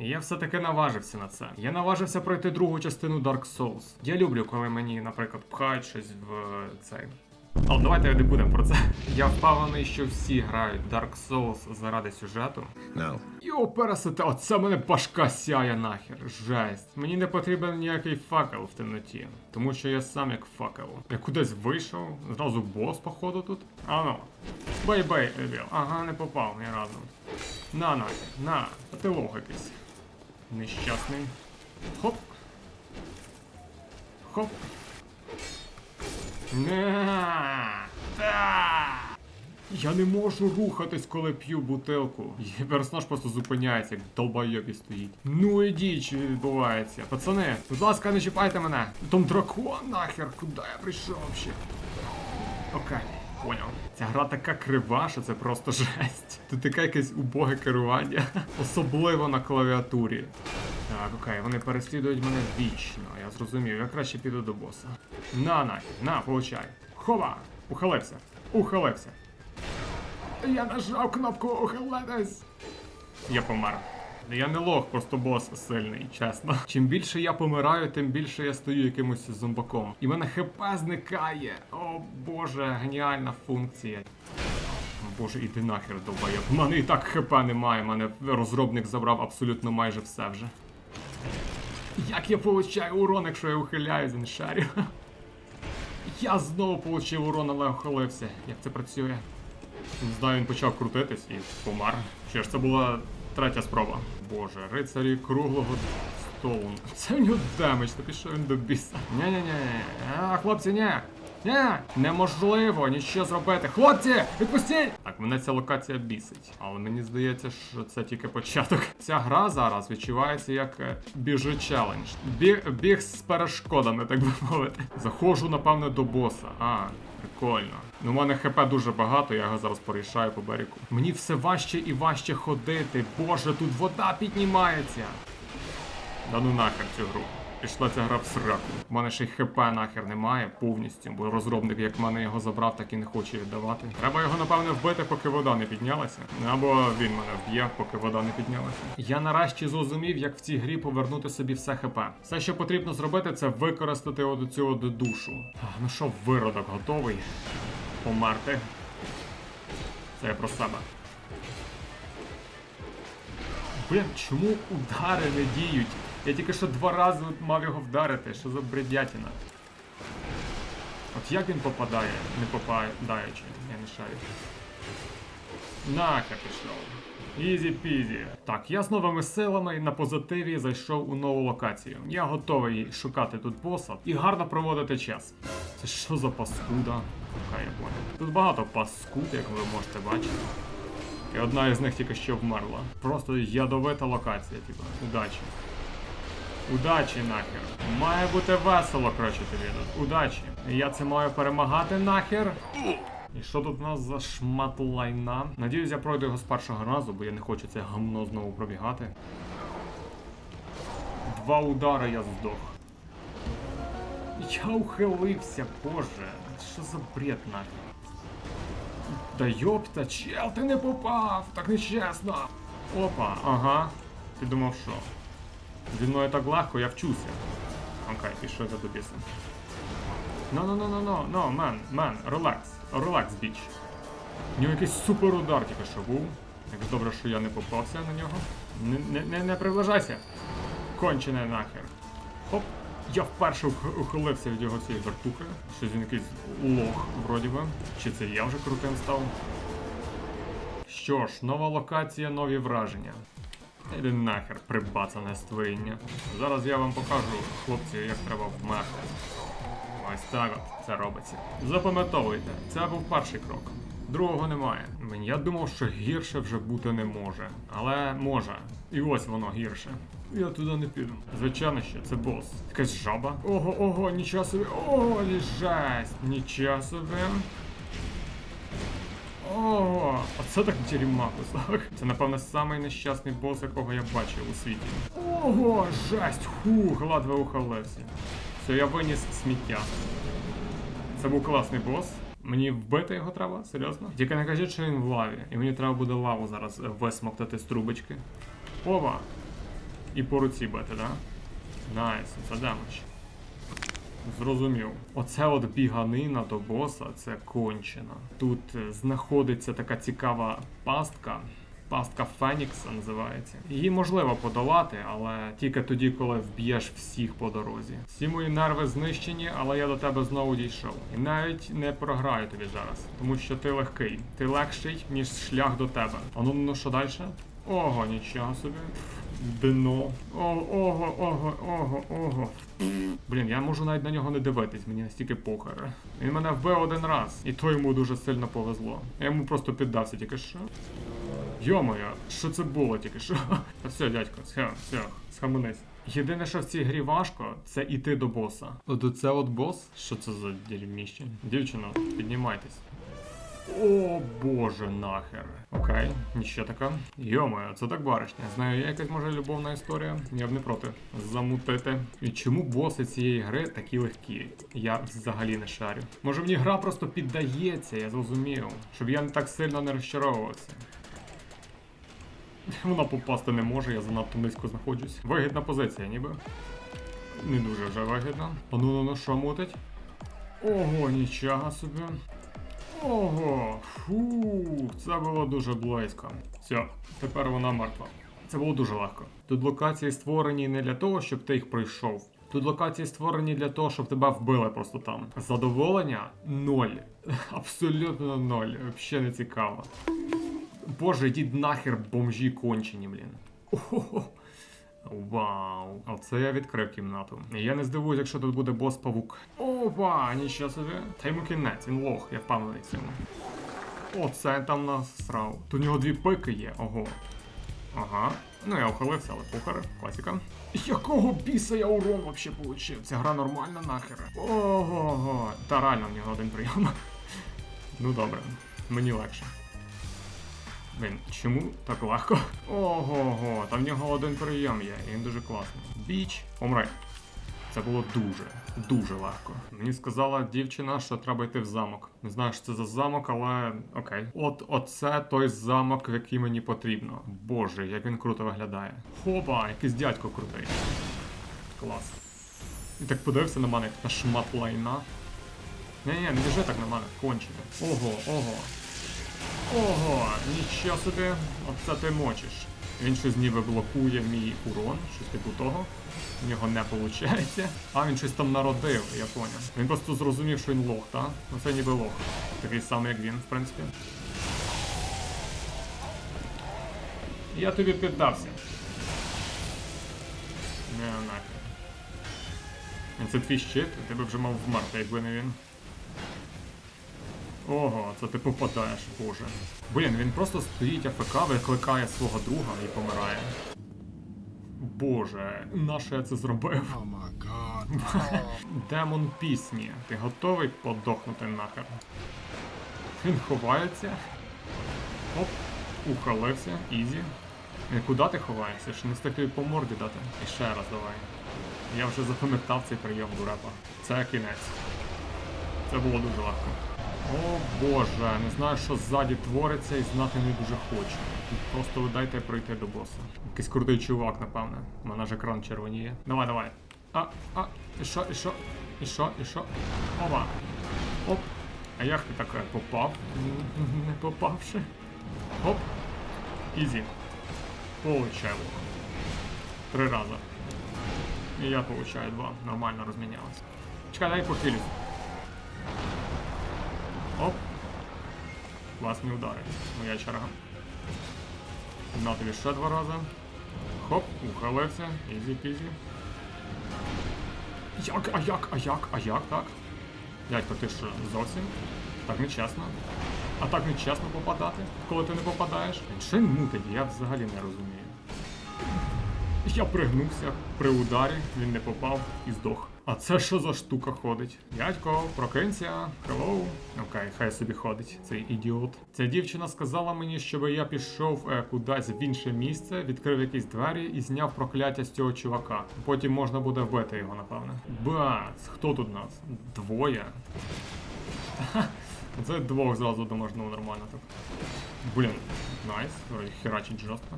Я все-таки наважився на це. Я наважився пройти другу частину Dark Souls. Я люблю, коли мені, наприклад, пхають щось в цей. Але давайте не будемо про це. Я впевнений, що всі грають Dark Souls заради сюжету. No. Йо, пересете, оце мене башка сяє нахер. Жесть. Мені не потрібен ніякий факел в темноті, тому що я сам як факел. Я кудись вийшов, зразу бос, походу, тут. А ну. Бай-бай, Ага, не попав ні разу. На нахер, на, а ти лох якийсь. Нещасний. Хоп. Хоп. Я не можу рухатись, коли п'ю бутилку. І персонаж просто зупиняється, як долбойобі стоїть. Ну і діч відбувається. Пацани, будь ласка, не чіпайте мене. Там дракон нахер, куди я прийшов ще? Окей, поняв. Ця гра така крива, що це просто жесть. Тут таке якесь убоге керування, особливо на клавіатурі. Так, окей, вони переслідують мене вічно. Я зрозумів, я краще піду до боса. На, нахер, на, получай. Хова! Ухилився. Ухилився. Я нажав кнопку ухилитись. Я помер. Я не лох, просто бос сильний, чесно. Чим більше я помираю, тим більше я стаю якимось зомбаком. І мене хп зникає. О боже, геніальна функція. Боже, іди нахер, довбоєб. У мене і так хп немає, мене розробник забрав абсолютно майже все вже. Як я получаю урон, якщо я ухиляюсь, не шарю? Я знову получив урон, але ухилився. Як це працює? Не знаю, він почав крутитись і помер. Що ж, це була третя спроба. Боже, рицарі круглого столу. Це в нього демедж, та пішов він до біса. Ні-ні-ні, хлопці, ні. Ні, неможливо нічого зробити. Хлопці, відпустіть! Так, мене ця локація бісить. Але мені здається, що це тільки початок. Ця гра зараз відчувається як е, біжи челендж. Біг, біг з перешкодами, так би мовити. Заходжу, напевно, до боса. А, прикольно. Ну, у мене хп дуже багато, я його зараз порішаю по берегу. Мені все важче і важче ходити. Боже, тут вода піднімається. Да ну нахер цю гру. Пішла ця гра в сраку. У мене ще й хп нахер немає повністю, бо розробник як мене його забрав, так і не хоче віддавати. Треба його, напевне, вбити, поки вода не піднялася. Або він мене вб'є, поки вода не піднялася. Я нарешті зрозумів, як в цій грі повернути собі все хп. Все, що потрібно зробити, це використати от цю душу. Ну що, виродок готовий? Померти. Це я про себе. Блін, чому удари не діють? Я тільки що два рази мав його вдарити, що за бредятина. От як він попадає, не попадаючи, я не шарю. Нахер пішов. Ізі пізі. Так, я з новими силами на позитиві зайшов у нову локацію. Я готовий шукати тут боса і гарно проводити час. Це що за паскуда? Яка я. Тут багато паскуд, як ви можете бачити. І одна із них тільки що вмерла. Просто ядовита локація, типу. Удачі. Удачі нахер. Має бути весело, коротше тобі тут. Удачі. Я це маю перемагати нахер. І що тут у нас за шмат лайна? Надіюсь, я пройду його з першого разу, бо я не хочу це гамно знову пробігати. Два удари я здох. Я ухилився, боже. Що за бред нахер? Да йопта, чел, ти не попав! Так нечесно! Опа, ага. Ти думав що? Зі мною так легко, я вчуся. Окей, пішов я до біса. No, no, no, no, no, no, man, man, relax, relax, біч. У нього якийсь супер удар тільки що був. Як добре, що я не попався на нього. Не, не, не приближайся. Кончене нахер. Хоп. Я вперше ухилився від його цієї вертухи. Щось він якийсь лох, вроді би. Чи це я вже крутим став? Що ж, нова локація, нові враження. Іди нахер, прибацане створіння. Зараз я вам покажу, хлопці, як треба вмерти. Ось так от це робиться. Запам'ятовуйте, це був перший крок. Другого немає. Я думав, що гірше вже бути не може. Але може. І ось воно гірше. Я туди не піду. Звичайно, що це бос. Якась жаба. Ого, ого, нічого собі. Ого, жесть. Нічого собі. Ого, оце так дерьма кусок. Це, напевно, самий нещасний бос, якого я бачив у світі. Ого, жесть, хух, ледве ухилився. Все, я виніс сміття. Це був класний бос. Мені вбити його треба, серйозно? Тільки не кажіть, що він в лаві, і мені треба буде лаву зараз висмоктати з трубочки. Ова! і по руці бити, да? Найс, це демедж. Зрозумів. Оце от біганина до боса це кончена. Тут е, знаходиться така цікава пастка. Пастка Фенікса називається. Її можливо подолати, але тільки тоді, коли вб'єш всіх по дорозі. Всі мої нерви знищені, але я до тебе знову дійшов. І навіть не програю тобі зараз, тому що ти легкий. Ти легший, ніж шлях до тебе. А ну ну що далі? Ого, нічого собі. Дно. О, ого, ого, ого, ого. Блін, я можу навіть на нього не дивитись, мені настільки похер. Він мене вбив один раз, і то йому дуже сильно повезло. Я йому просто піддався тільки що. Йо-моє, що це було тільки що? Та все, дядько, все, все, схаменись. Єдине, що в цій грі важко, це іти до боса. От оце от бос? Що це за дерьміще? Дівчино, піднімайтесь. О боже нахер. Окей, ніщо така. Йомо, це так баришня. Знаю, є якась може любовна історія. Я б не проти замутити. І чому боси цієї гри такі легкі? Я взагалі не шарю. Може мені гра просто піддається, я зрозумів, щоб я не так сильно не розчаровувався. Вона попасти не може, я занадто низько знаходжусь. Вигідна позиція, ніби. Не дуже вже вигідна. А ну ну ну що мутить? Ого, нічого собі. Ого, фу, це було дуже близько. Все, тепер вона мертва. Це було дуже легко. Тут локації створені не для того, щоб ти їх пройшов. Тут локації створені для того, щоб тебе вбили просто там. Задоволення ноль. Абсолютно ноль. Взагалі не цікаво. Боже, йдіть нахер бомжі кончені, блін. Ого. Вау, оце я відкрив кімнату. Я не здивуюсь, якщо тут буде бос-павук. Опа, нічого собі. Та йому кінець, він лох, я впевнений цьому. Оце там насрав. Тут у нього дві пики є, ого. Ага. Ну я ухилився, але похер, класіка. Якого біса я урон вообще получив? Ця гра нормальна нахер. Ого. Та реально в нього один прийом. Ну добре, мені легше. Блін, чому так легко? Ого-го, там в нього один прийом є, і він дуже класний. Біч, помри. Це було дуже, дуже легко. Мені сказала дівчина, що треба йти в замок. Не знаю, що це за замок, але окей. От оце той замок, який мені потрібно. Боже, як він круто виглядає. Хопа, якийсь дядько крутий. Клас. І так подивився на мене, як на шмат лайна. Ні-ні, не біжи так на мене, кончено. Ого, ого. Ого, нічого собі, оце ти мочиш. Він щось ніби блокує мій урон, щось типу того. В нього не виходить. А він щось там народив, я поняв. Він просто зрозумів, що він лох, та? Ну це ніби лох. Такий самий, як він, в принципі. Я тобі піддався. Не нахер. Це твій щит, ти би вже мав вмерти, якби не він. Ого, це ти попадаєш, боже. Блін, він просто стоїть АФК, викликає свого друга і помирає. Боже, нащо я це зробив? Демон пісні. Ти готовий подохнути нахер? Він ховається. Оп, ухалився, ізі. Е, Куди ти ховаєшся? Ще не встиг тобі по морді дати. І ще раз давай. Я вже запам'ятав цей прийом дурепа. Це кінець. Це було дуже легко. О боже, не знаю, що ззаді твориться і знати не дуже хочу. Просто дайте пройти до боса. Якийсь крутий чувак, напевне. У мене ж екран червоніє. Давай, давай. А, а, і що, і що, і що, і що? Ова. Оп. А як ти так е, попав? Не попавши. Оп. Ізі. Получай лук. Три рази. І я получаю два. Нормально розмінялися. Чекай, дай похилюсь. Оп. Класні удари. Моя черга. На тобі ще два рази. Хоп, ухилився. Ізі пізі. Як, а як, а як, а як, так? Дядько, ти що, зовсім? Так нечесно. А так нечесно попадати, коли ти не попадаєш. Він мутить, я взагалі не розумію. Я пригнувся при ударі, він не попав і здох. А це що за штука ходить? Дядько, прокинься. Hello. Окей, хай собі ходить, цей ідіот. Ця дівчина сказала мені, щоб я пішов е, кудись в інше місце, відкрив якісь двері і зняв прокляття з цього чувака. Потім можна буде вбити його, напевне. Бац, хто тут нас? Двоє. Це двох зразу ну нормально так. Блін, найс, херачить жорстко.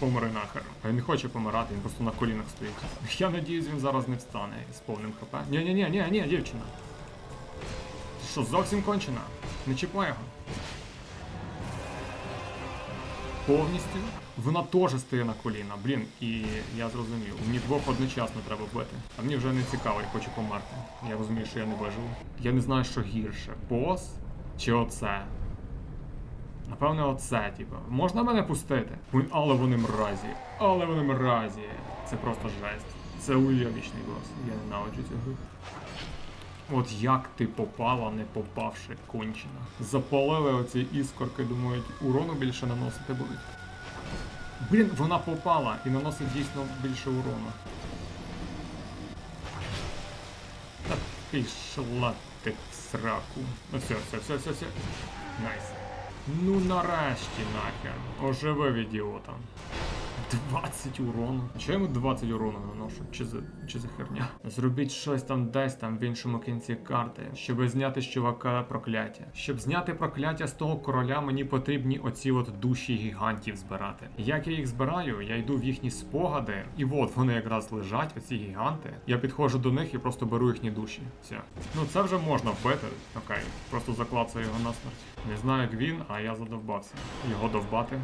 Помри нахер. Він не хоче помирати, він просто на колінах стоїть. Я надіюсь, він зараз не встане з повним хп. Ні, ні, ні, ні, ні, дівчина. Ти Що, зовсім кончена? Не чіпай його. Повністю. Вона теж стає на коліна, блін, і я зрозумів. Мені двох одночасно треба бити. А мені вже не цікаво, я хочу померти. Я розумію, що я не виживу. Я не знаю, що гірше. Бос чи оце? Напевне, оце, типу. Можна мене пустити? Але вони мразі. Але вони мразі. Це просто жесть. Це уйобічний бос. Я ненавиджу цю гру. От як ти попала, не попавши кончено. Запалили оці іскорки, думають, урону більше наносити будуть. Блін, вона попала і наносить дійсно більше урону. Та пішла ти в сраку. Ну все, все, все, все, все. Найс. Ну нарешті нахер. Оживив ідіота. 20 урону. Чого я йому 20 урону наношу? Чи за, чи за херня? Зробіть щось там десь там в іншому кінці карти, щоб зняти з чувака прокляття. Щоб зняти прокляття з того короля, мені потрібні оці от душі гігантів збирати. Як я їх збираю, я йду в їхні спогади, і от вони якраз лежать, оці гіганти. Я підходжу до них і просто беру їхні душі. Все. Ну це вже можна вбити. Окей, просто заклацаю його насмерть. Не знаю, як він, а я задовбався. Його довбати.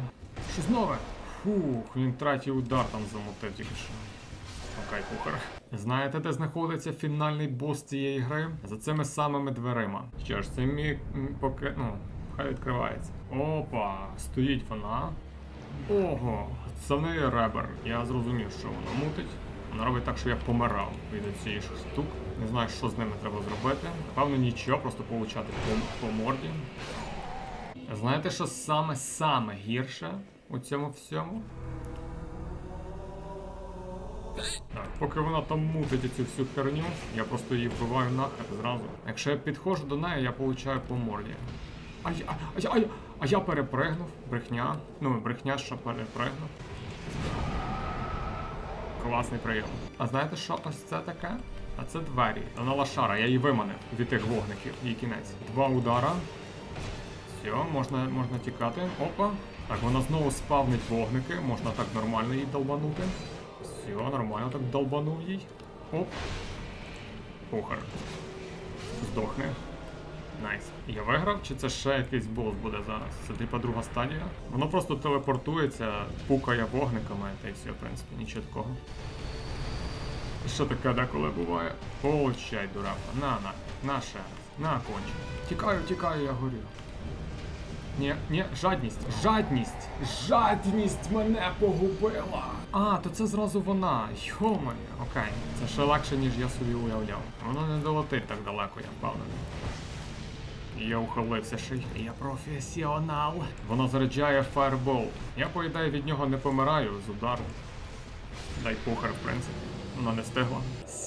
Щось нове. Фух, він третій удар там замутив тільки що. Окей, кухар. Знаєте, де знаходиться фінальний бос цієї гри? За цими самими дверима. Що ж, це мій поки. ну, хай відкривається. Опа, стоїть вона. Ого, це в неї ребер. Я зрозумів, що вона мутить. Вона робить так, що я помирав від цієї штук. Не знаю, що з ними треба зробити. Напевно, нічого, просто получати по, по морді. Знаєте, що саме саме гірше у цьому всьому? Так, поки вона там мутить цю всю херню, я просто її вбиваю нахер зразу. Якщо я підходжу до неї, я получаю по морді. А я, а я, а я, а я перепригнув. Брехня. Ну, брехня, що перепригнув. Класний прийом. А знаєте, що ось це таке? А це двері. Вона лошара, я її виманив від тих вогників. Її кінець. Два удара. Все, можна, можна тікати. Опа. Так, вона знову спавнить вогники, можна так нормально її долбанути. Все, нормально так долбанув їй. Оп. Пухар. Здохне. Найс. Я виграв, чи це ще якийсь бос буде зараз? Це типа друга стадія. Воно просто телепортується, пукає вогниками, та й все, в принципі, нічого такого. Що таке деколи буває? Получай, дурака. На, на, на ще раз. На конче. Тікаю, тікаю, я горю. Ні, ні, жадність, жадність, жадність мене погубила. А, то це зразу вона. Йомає, окей. Це ще легше, ніж я собі уявляв. Воно не долетить так далеко, я впевнений. Я ухилився ще й. Я професіонал. Вона заряджає фаербол. Я, по ідеї, від нього не помираю з удару. Дай похер, в принципі. Вона не встигла.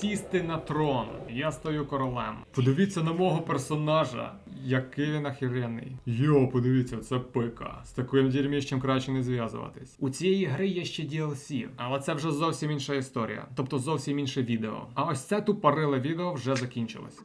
Сісти на трон. Я стою королем. Подивіться на мого персонажа. Який він охеренний. Йо, подивіться, це пика. З таким дірміщем краще не зв'язуватись. У цієї гри є ще DLC, але це вже зовсім інша історія. Тобто зовсім інше відео. А ось це тупориле відео вже закінчилось.